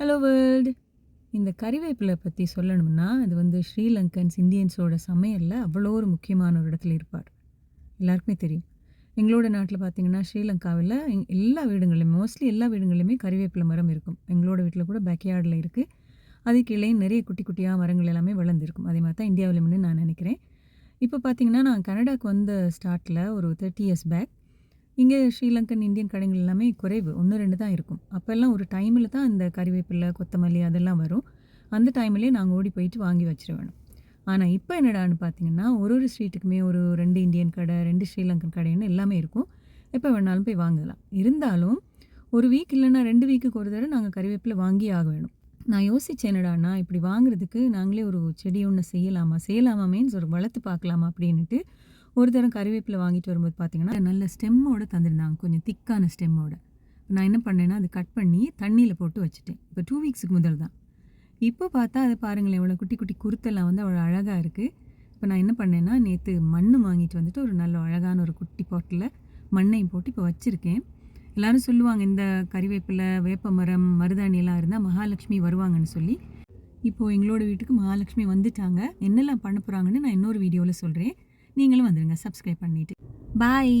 Hello world இந்த கறிவேப்பிலை பற்றி சொல்லணும்னா அது வந்து ஸ்ரீலங்கன்ஸ் இந்தியன்ஸோட சமையலில் அவ்வளோ ஒரு முக்கியமான ஒரு இடத்துல இருப்பார். எல்லாருக்குமே தெரியும். எங்களோட நாட்டில் பார்த்தீங்கன்னா ஸ்ரீலங்காவில் எங் எல்லா வீடுகளிலும் மோஸ்ட்லி எல்லா வீடுகளிலுமே கறிவேப்பிலை மரம் இருக்கும். எங்களோட வீட்டில் கூட பேக்யார்டில் இருக்குது அதுக்கு கீழே நிறைய குட்டி குட்டியாக மரங்கள் எல்லாமே வளர்ந்துருக்கும். அதே மாதிரி தான் இந்தியாவிலும்னு நான் நினைக்கிறேன். இப்போ பார்த்தீங்கன்னா நான் கனடாவுக்கு வந்த ஸ்டார்ட்டில் ஒரு தேர்ட்டி இயர்ஸ் பேக் இங்கே ஸ்ரீலங்கன் இந்தியன் கடைகள் எல்லாமே குறைவு. ஒன்று ரெண்டு தான் இருக்கும். அப்போல்லாம் ஒரு டைமில் தான் இந்த கறிவேப்பிலை கொத்தமல்லி அதெல்லாம் வரும். அந்த டைம்லேயே நாங்கள் ஓடி போயிட்டு வாங்கி வச்சிட ஆனால் இப்போ என்னடான்னு பார்த்தீங்கன்னா ஒரு ஒரு ஸ்ட்ரீட்டுக்குமே ஒரு ரெண்டு இந்தியன் கடை ரெண்டு ஸ்ரீலங்கன் கடைன்னு எல்லாமே இருக்கும். எப்போ வேணாலும் போய் வாங்கலாம். இருந்தாலும் ஒரு வீக் இல்லைன்னா ரெண்டு வீக்குக்கு ஒரு தடவை நாங்கள் கறிவேப்பிலை வாங்கி ஆக வேணும். நான் யோசித்தேன் என்னடானா இப்படி வாங்குறதுக்கு நாங்களே ஒரு செடி ஒன்று செய்யலாமா செய்யலாமா மீன்ஸ் ஒரு வளர்த்து பார்க்கலாமா அப்படின்ட்டு ஒரு தரம் கருவேப்பிலை வாங்கிட்டு வரும்போது பார்த்தீங்கன்னா நல்ல ஸ்டெம்மோடு தந்திருந்தாங்க. கொஞ்சம் திக்கான ஸ்டெம்மோட. நான் என்ன பண்ணேன்னா அது கட் பண்ணி தண்ணியில் போட்டு வச்சுட்டேன். இப்போ டூ வீக்ஸுக்கு முதல் தான். இப்போ பார்த்தா அது பாருங்களேன் எவ்வளோ குட்டி குட்டி குருத்தெல்லாம் வந்து அவ்வளோ அழகாக இருக்குது இப்போ நான் என்ன பண்ணேன்னா நேற்று மண் வாங்கிட்டு வந்துட்டு ஒரு நல்ல அழகான ஒரு குட்டி பாட்டில் மண்ணையும் போட்டு இப்போ வச்சுருக்கேன். எல்லோரும் சொல்லுவாங்க இந்த கறிவேப்பிலை வேப்ப மரம் இருந்தால் மகாலட்சுமி வருவாங்கன்னு சொல்லி. இப்போது எங்களோட வீட்டுக்கு மகாலட்சுமி வந்துட்டாங்க. என்னெல்லாம் பண்ண போகிறாங்கன்னு நான் இன்னொரு வீடியோவில் சொல்கிறேன் நீங்களும் வந்துடுங்க சப்ஸ்கிரைப் பண்ணிவிட்டு பாய்